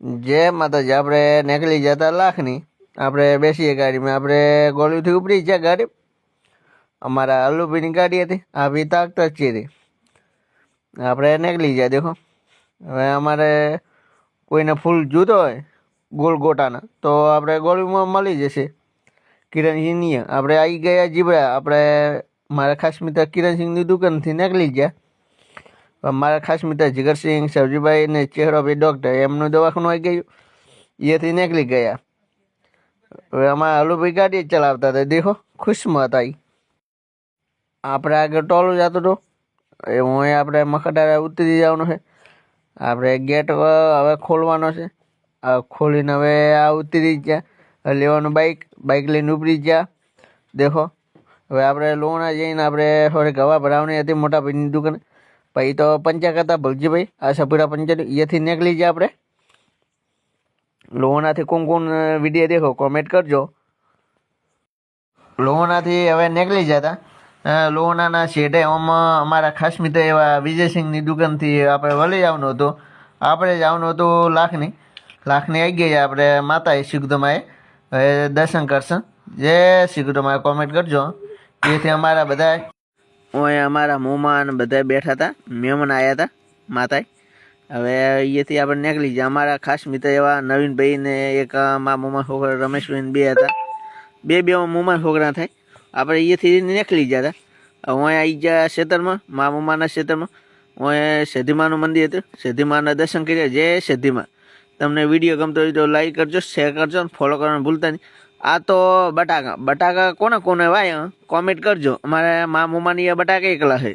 જે માતાજી આપણે નીકળી જતા લાખની, આપણે બેસીએ ગાડીમાં, આપણે ગોળીથી ઉપડી ગયા ગાડી. અમારા અલ્લુભાઈની ગાડી હતી, આ બી તાક જ હતી. આપણે નીકળી ગયા દેખો. હવે અમારે કોઈને ફૂલ જોતો હોય ગોળ ગોટાના તો આપણે ગોળીમાં મળી જશે. કિરણસિંહની. આપણે આવી ગયા જીબડા આપણે, મારા ખાસ મિત્ર કિરણસિંહની દુકાનથી નીકળી ગયા. મારા ખાસ મિત્ર જીગરસિંહ સબજીભાઈ ને ચહેરોભાઈ ડૉક્ટર એમનું દવાખાનું આવી ગયું. એથી નીકળી ગયા. હવે અમારા હલુભાઈ ગાડી ચલાવતા હતા. દેખો ખુશમાં હતા. આપણે આગળ ટોલું જતો હતો. એ હું આપણે મખડારા ઉતરી જવાનું છે. આપણે ગેટ હવે ખોલવાનો છે. ખોલીને હવે આ ઉતરી ગયા. લેવાનું બાઇક બાઇક લઈને ઉપરી ગયા. દેખો, હવે આપણે લોણા જઈને આપણે થોડીક હવા ભરાવવાની હતી મોટા ભાઈની દુકાને. પછી તો પંચા કરતા ભલજીભાઈ આ સપુરા પંચાયત અહીંયાથી નીકળી જાય આપણે. લોહોનાથી કોણ કોણ વીડિયો દેખો કોમેન્ટ કરજો. લોહનાથી હવે નીકળી જતા લોહોનાના શેઠે આમાં અમારા ખાસ મિત્ર એવા વિજયસિંહની દુકાનથી આપણે વળી જવાનું હતું. આપણે જવાનું હતું લાખની. લાખની આવી ગઈ આપણે માતાએ હવે દર્શન કરશે. જે શીખદમાએ કોમેન્ટ કરજો. જેથી અમારા બધા ઓય અમારા મોમાં બધા બેઠા હતા મહેમાન આવ્યા હતા માતાએ હવે અહીંયાથી આપણે નીકળી જાય અમારા ખાસ મિત્ર એવા નવીનભાઈ ને એક મા મોમાં છોકરા રમેશભાઈ બે હતા. બે બે મોમાં છોકરા થાય. આપણે અહીંયાથી નીકળી ગયા હતા. હું આવી ગયા ક્ષેત્રમાં મા મોમાના ક્ષેત્રમાં હું સિદ્ધિમાનું મંદિર હતું. સિદ્ધિમાના દર્શન કર્યા. જય સિદ્ધિમા તમને વીડિયો ગમતો હોય તો લાઈક કરજો શેર કરજો ફોલો કરવાનું ભૂલતા નહીં. આ તો બટાકા. બટાકા કોને કોને વાય કોમેન્ટ કરજો. અમારે મા મોમાની બટાકા એકલા છે.